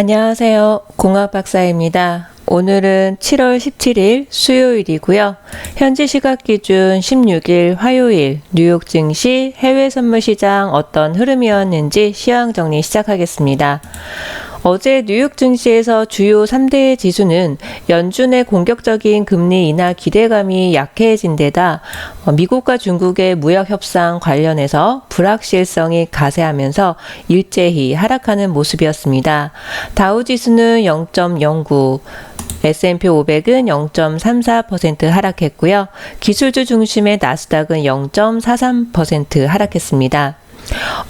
안녕하세요. 공학 박사입니다. 오늘은 7월 17일 수요일이고요. 현지 시각 기준 16일 화요일 뉴욕 증시 해외 선물 시장 어떤 흐름이었는지 시황 정리 시작하겠습니다. 어제 뉴욕 증시에서 주요 3대 지수는 연준의 공격적인 금리 인하 기대감이 약해진 데다 어, 미국과 중국의 무역 협상 관련해서 불확실성이 가세하면서 일제히 하락하는 모습이었습니다. 다우 지수는 0.09, S&P 500은 0.34% 하락했고요. 기술주 중심의 나스닥은 0.43% 하락했습니다.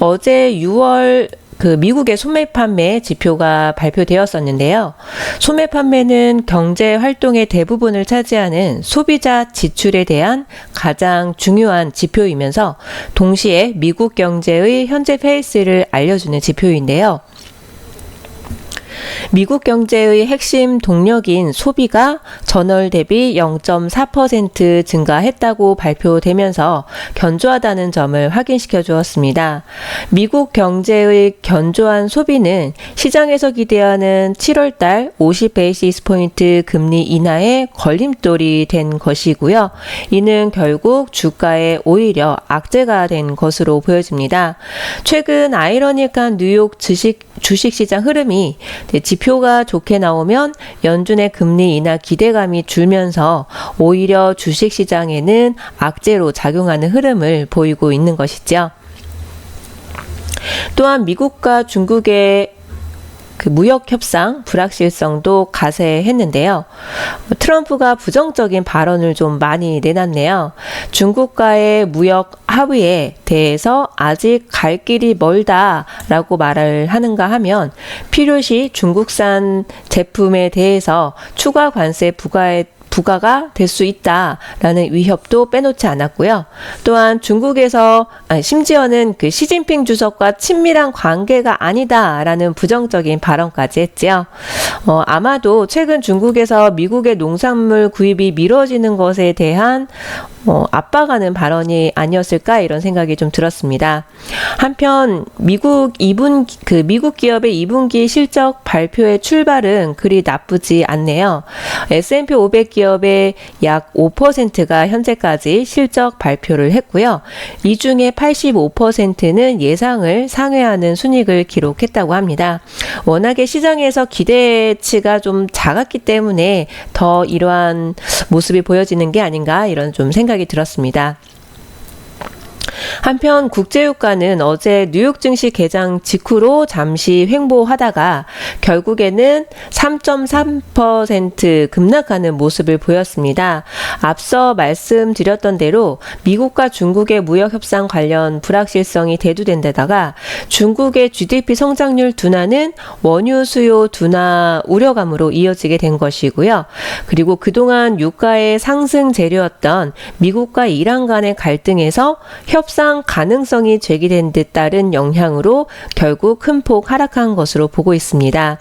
어제 6월 그 미국의 소매 판매 지표가 발표되었었는데요. 소매 판매는 경제 활동의 대부분을 차지하는 소비자 지출에 대한 가장 중요한 지표이면서 동시에 미국 경제의 현재 페이스를 알려주는 지표인데요. 미국 경제의 핵심 동력인 소비가 전월 대비 0.4% 증가했다고 발표되면서 견조하다는 점을 확인시켜 주었습니다. 미국 경제의 견조한 소비는 시장에서 기대하는 7월 달 50베이시스 포인트 금리 인하의 걸림돌이 된 것이고요. 이는 결국 주가에 오히려 악재가 된 것으로 보여집니다. 최근 아이러니한 뉴욕 주식 주식 시장 흐름이 지표가 좋게 나오면 연준의 금리 인하 기대감이 줄면서 오히려 주식 시장에는 악재로 작용하는 흐름을 보이고 있는 것이죠. 또한 미국과 중국의 그 무역 협상 불확실성도 가세했는데요. 트럼프가 부정적인 발언을 좀 많이 내놨네요. 중국과의 무역 합의에 대해서 아직 갈 길이 멀다라고 말을 하는가 하면 필요시 중국산 제품에 대해서 추가 관세 부과에 부가가 될 수 있다라는 위협도 빼놓지 않았고요. 또한 중국에서 심지어는 그 시진핑 주석과 친밀한 관계가 아니다라는 부정적인 발언까지 했지요. 어, 아마도 최근 중국에서 미국의 농산물 구입이 미뤄지는 것에 대한 어, 압박하는 발언이 아니었을까 이런 생각이 좀 들었습니다. 한편 미국 2분 그 미국 기업의 2분기 실적 발표의 출발은 그리 나쁘지 않네요. S&P 500 기업 의 약 5%가 현재까지 실적 발표를 했고요. 이 중에 85%는 예상을 상회하는 순익을 기록했다고 합니다. 워낙에 시장에서 기대치가 좀 작았기 때문에 더 이러한 모습이 보여지는 게 아닌가 이런 좀 생각이 들었습니다. 한편 국제유가는 어제 뉴욕 증시 개장 직후로 잠시 횡보하다가 결국에는 3.3% 급락하는 모습을 보였습니다. 앞서 말씀드렸던 대로 미국과 중국의 무역 협상 관련 불확실성이 대두된 데다가 중국의 GDP 성장률 둔화는 원유 수요 둔화 우려감으로 이어지게 된 것이고요. 그리고 그동안 유가의 상승 재료였던 미국과 이란 간의 갈등에서 협상 가능성이 제기된 데 따른 영향으로 결국 큰 폭 하락한 것으로 보고 있습니다.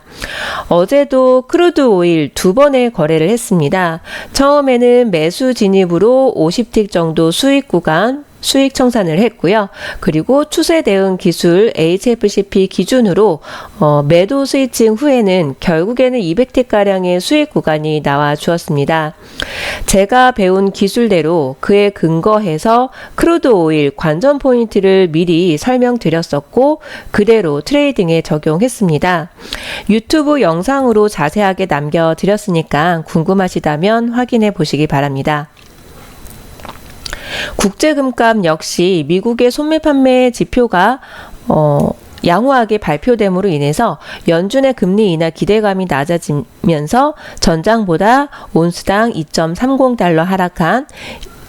어제도 크루드 오일 두 번의 거래를 했습니다. 처음에는 매수 진입으로 50틱 정도 수익 구간 수익 청산을 했고요. 그리고 추세 대응 기술 HFCP 기준으로 어, 매도 스위칭 후에는 결국에는 200티 가량의 수익 구간이 나와 주었습니다. 제가 배운 기술대로 그에 근거해서 크루드 오일 관전 포인트를 미리 설명드렸었고 그대로 트레이딩에 적용했습니다. 유튜브 영상으로 자세하게 남겨드렸으니까 궁금하시다면 확인해 보시기 바랍니다. 국제금값 역시 미국의 소매 판매 지표가 어, 양호하게 발표됨으로 인해서 연준의 금리 인하 기대감이 낮아지면서 전장보다 온수당 2.30달러 하락한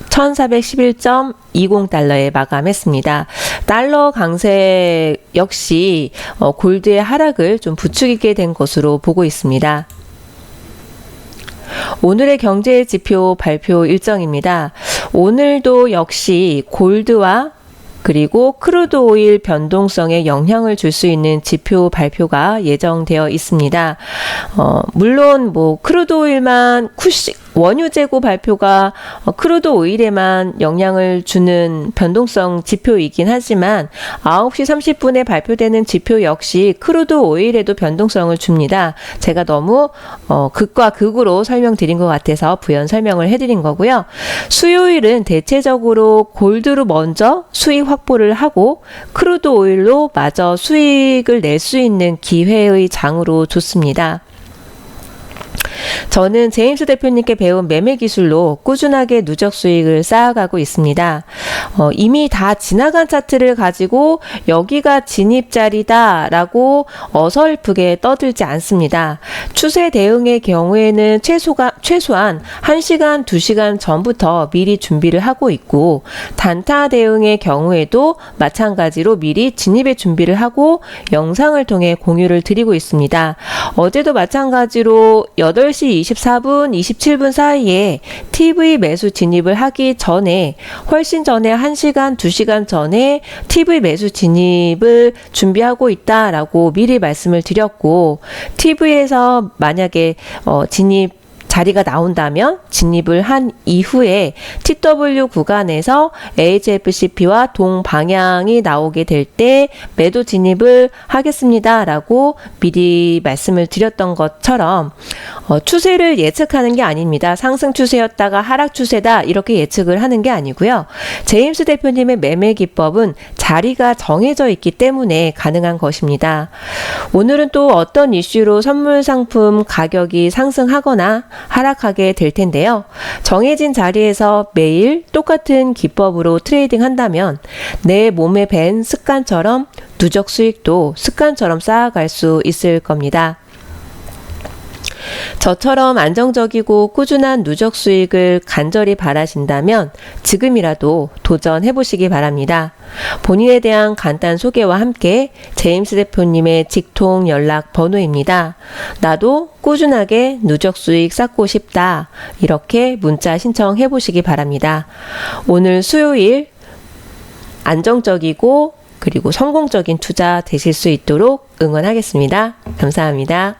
1411.20달러에 마감했습니다. 달러 강세 역시 어, 골드의 하락을 좀 부추기게 된 것으로 보고 있습니다. 오늘의 경제 지표 발표 일정입니다. 오늘도 역시 골드와 그리고 크루드 오일 변동성에 영향을 줄 수 있는 지표 발표가 예정되어 있습니다. 어, 물론 뭐 크루드 오일만 쿠시, 원유 재고 발표가 어, 크루드 오일에만 영향을 주는 변동성 지표이긴 하지만 9시 30분에 발표되는 지표 역시 크루드 오일에도 변동성을 줍니다. 제가 너무 어, 극과 극으로 설명드린 것 같아서 부연 설명을 해드린 거고요. 수요일은 대체적으로 골드로 먼저 수익 확보를 하고 크루드 오일로 마저 수익을 낼 수 있는 기회의 장으로 좋습니다. 저는 제임스 대표님께 배운 매매 기술로 꾸준하게 누적 수익을 쌓아가고 있습니다. 어, 이미 다 지나간 차트를 가지고 여기가 진입 자리다라고 어설프게 떠들지 않습니다. 추세 대응의 경우에는 최소가, 최소한 1시간, 2시간 전부터 미리 준비를 하고 있고 단타 대응의 경우에도 마찬가지로 미리 진입의 준비를 하고 영상을 통해 공유를 드리고 있습니다. 어제도 마찬가지로 8시 24분, 27분 사이에 TV 매수 진입을 하기 전에 훨씬 전에 1시간, 2시간 전에 TV 매수 진입을 준비하고 있다라고 미리 말씀을 드렸고 TV에서 만약에 어, 진입 자리가 나온다면 진입을 한 이후에 TW 구간에서 HFCP와 동방향이 나오게 될 때 매도 진입을 하겠습니다라고 미리 말씀을 드렸던 것처럼 어, 추세를 예측하는 게 아닙니다. 상승 추세였다가 하락 추세다 이렇게 예측을 하는 게 아니고요. 제임스 대표님의 매매 기법은 자리가 정해져 있기 때문에 가능한 것입니다. 오늘은 또 어떤 이슈로 선물 상품 가격이 상승하거나 하락하게 될 텐데요. 정해진 자리에서 매일 똑같은 기법으로 트레이딩 한다면 내 몸에 밴 습관처럼 누적 수익도 습관처럼 쌓아갈 수 있을 겁니다. 저처럼 안정적이고 꾸준한 누적 수익을 간절히 바라신다면 지금이라도 도전해 보시기 바랍니다. 본인에 대한 간단 소개와 함께 제임스 대표님의 직통 연락 번호입니다. 나도 꾸준하게 누적 수익 쌓고 싶다. 이렇게 문자 신청해 보시기 바랍니다. 오늘 수요일 안정적이고 그리고 성공적인 투자 되실 수 있도록 응원하겠습니다. 감사합니다.